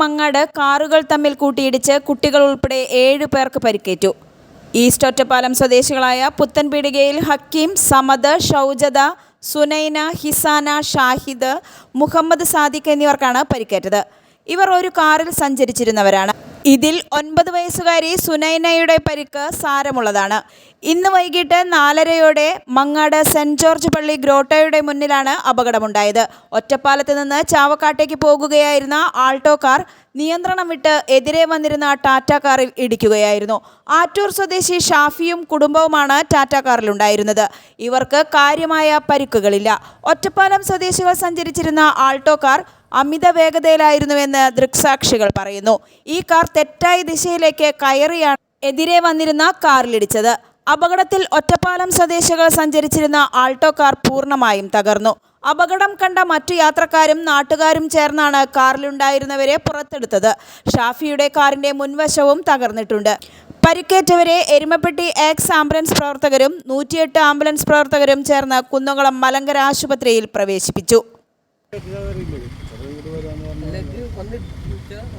മങ്ങാട് കാറുകൾ തമ്മിൽ കൂട്ടിയിടിച്ച് കുട്ടികൾ ഉൾപ്പെടെ ഏഴ് പേർക്ക് പരിക്കേറ്റു. ഈസ്റ്റ് ഒറ്റപ്പാലം സ്വദേശികളായ പുത്തൻപീടികയിൽ ഹക്കീം സമദ് ഷൗജത സുനൈന ഹിസാന ഷാഹിദ് മുഹമ്മദ് സാദിഖ് എന്നിവർക്കാണ് പരിക്കേറ്റത്. ഇവർ ഒരു കാറിൽ സഞ്ചരിച്ചിരുന്നവരാണ്. ഇതിൽ ഒൻപത് വയസ്സുകാരി സുനൈനയുടെ പരിക്ക് സാരമുള്ളതാണ്. ഇന്ന് വൈകിട്ട് നാലരയോടെ മങ്ങാട് സെന്റ് ജോർജ് പള്ളി ഗ്രോട്ടോയുടെ മുന്നിലാണ് അപകടമുണ്ടായത്. ഒറ്റപ്പാലത്ത് നിന്ന് ചാവക്കാട്ടേക്ക് പോകുകയായിരുന്ന ആൾട്ടോ കാർ നിയന്ത്രണം വിട്ട് എതിരെ വന്നിരുന്ന ടാറ്റ കാറിൽ ഇടിക്കുകയായിരുന്നു. ആറ്റൂർ സ്വദേശി ഷാഫിയും കുടുംബവുമാണ് ടാറ്റ കാറിലുണ്ടായിരുന്നത്. ഇവർക്ക് കാര്യമായ പരിക്കുകളില്ല. ഒറ്റപ്പാലം സ്വദേശികൾ സഞ്ചരിച്ചിരുന്ന ആൾട്ടോ കാർ അമിത വേഗതയിലായിരുന്നുവെന്ന് ദൃക്സാക്ഷികൾ പറയുന്നു. ഈ കാർ തെറ്റായ ദിശയിലേക്ക് കയറിയാണ് എതിരെ വന്നിരുന്ന കാറിലിടിച്ചത്. അപകടത്തിൽ ഒറ്റപ്പാലം സ്വദേശികൾ സഞ്ചരിച്ചിരുന്ന ആൾട്ടോ കാർ പൂർണമായും തകർന്നു. അപകടം കണ്ട മറ്റു യാത്രക്കാരും നാട്ടുകാരും ചേർന്നാണ് കാറിലുണ്ടായിരുന്നവരെ പുറത്തെടുത്തത്. ഷാഫിയുടെ കാറിന്റെ മുൻവശവും തകർന്നിട്ടുണ്ട്. പരിക്കേറ്റവരെ എരുമപ്പെട്ടി എക്സ് ആംബുലൻസ് പ്രവർത്തകരും നൂറ്റിയെട്ട് ആംബുലൻസ് പ്രവർത്തകരും ചേർന്ന് കുന്നംകുളം മലങ്കര ആശുപത്രിയിൽ പ്രവേശിപ്പിച്ചു. Let you commit future.